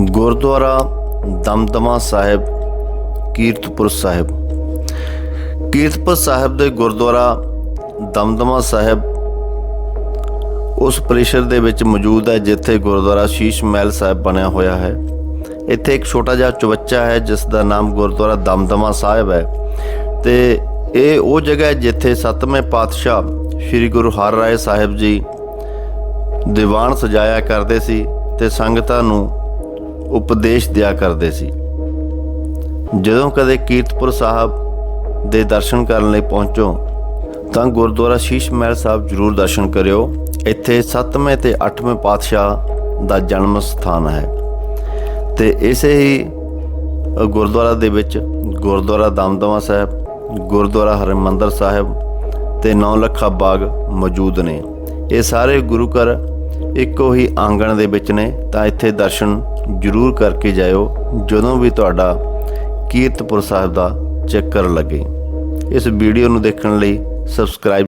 ਗੁਰਦੁਆਰਾ ਦਮਦਮਾ ਸਾਹਿਬ, ਕੀਰਤਪੁਰ ਸਾਹਿਬ। ਕੀਰਤਪੁਰ ਸਾਹਿਬ ਦੇ ਗੁਰਦੁਆਰਾ ਦਮਦਮਾ ਸਾਹਿਬ ਉਸ ਪਰਿਸਰ ਦੇ ਵਿੱਚ ਮੌਜੂਦ ਹੈ, ਜਿੱਥੇ ਗੁਰਦੁਆਰਾ ਸ਼ੀਸ਼ ਮਹਿਲ ਸਾਹਿਬ ਬਣਿਆ ਹੋਇਆ ਹੈ। ਇੱਥੇ ਇੱਕ ਛੋਟਾ ਜਿਹਾ ਚਵੱਚਾ ਹੈ, ਜਿਸ ਦਾ ਨਾਮ ਗੁਰਦੁਆਰਾ ਦਮਦਮਾ ਸਾਹਿਬ ਹੈ। ਤੇ ਇਹ ਉਹ ਜਗ੍ਹਾ ਹੈ, ਜਿੱਥੇ ਸੱਤਵੇਂ ਪਾਤਸ਼ਾਹ ਸ੍ਰੀ ਗੁਰੂ ਹਰਿਰਾਏ ਸਾਹਿਬ ਜੀ ਦੀਵਾਨ ਸਜਾਇਆ ਕਰਦੇ ਸੀ ਤੇ ਸੰਗਤਾਂ ਨੂੰ ਉਪਦੇਸ਼ ਦਿਆ ਕਰਦੇ ਸੀ। ਜਦੋਂ ਕਦੇ ਕੀਰਤਪੁਰ ਸਾਹਿਬ ਦੇ ਦਰਸ਼ਨ ਕਰਨ ਲਈ ਪਹੁੰਚੋ, ਤਾਂ ਗੁਰਦੁਆਰਾ ਸ਼ੀਸ਼ ਮਹਿਲ ਸਾਹਿਬ ਜ਼ਰੂਰ ਦਰਸ਼ਨ ਕਰਿਓ। ਇੱਥੇ 7ਵੇਂ ਤੇ 8ਵੇਂ ਪਾਤਸ਼ਾਹ ਦਾ ਜਨਮ ਸਥਾਨ ਹੈ। ਤੇ ਇਸੇ ਹੀ ਗੁਰਦੁਆਰਾ ਦੇ ਵਿੱਚ ਗੁਰਦੁਆਰਾ ਦਮਦਮਾ ਸਾਹਿਬ, ਗੁਰਦੁਆਰਾ ਹਰਿਮੰਦਰ ਸਾਹਿਬ ਤੇ ਨੌ ਲੱਖਾ ਬਾਗ ਮੌਜੂਦ ਨੇ। ਇਹ ਸਾਰੇ ਗੁਰੂ ਘਰ ਇੱਕੋ ਹੀ ਆਂਗਣ ਦੇ ਵਿੱਚ ਨੇ, ਤਾਂ ਇੱਥੇ ਦਰਸ਼ਨ ਜ਼ਰੂਰ ਕਰਕੇ ਜਾਇਓ, ਜਦੋਂ ਵੀ ਤੁਹਾਡਾ ਕੀਰਤਪੁਰ ਸਾਹਿਬ ਦਾ ਚੱਕਰ ਲੱਗੇ। ਇਸ ਵੀਡੀਓ ਨੂੰ ਦੇਖਣ ਲਈ ਸਬਸਕ੍ਰਾਈਬ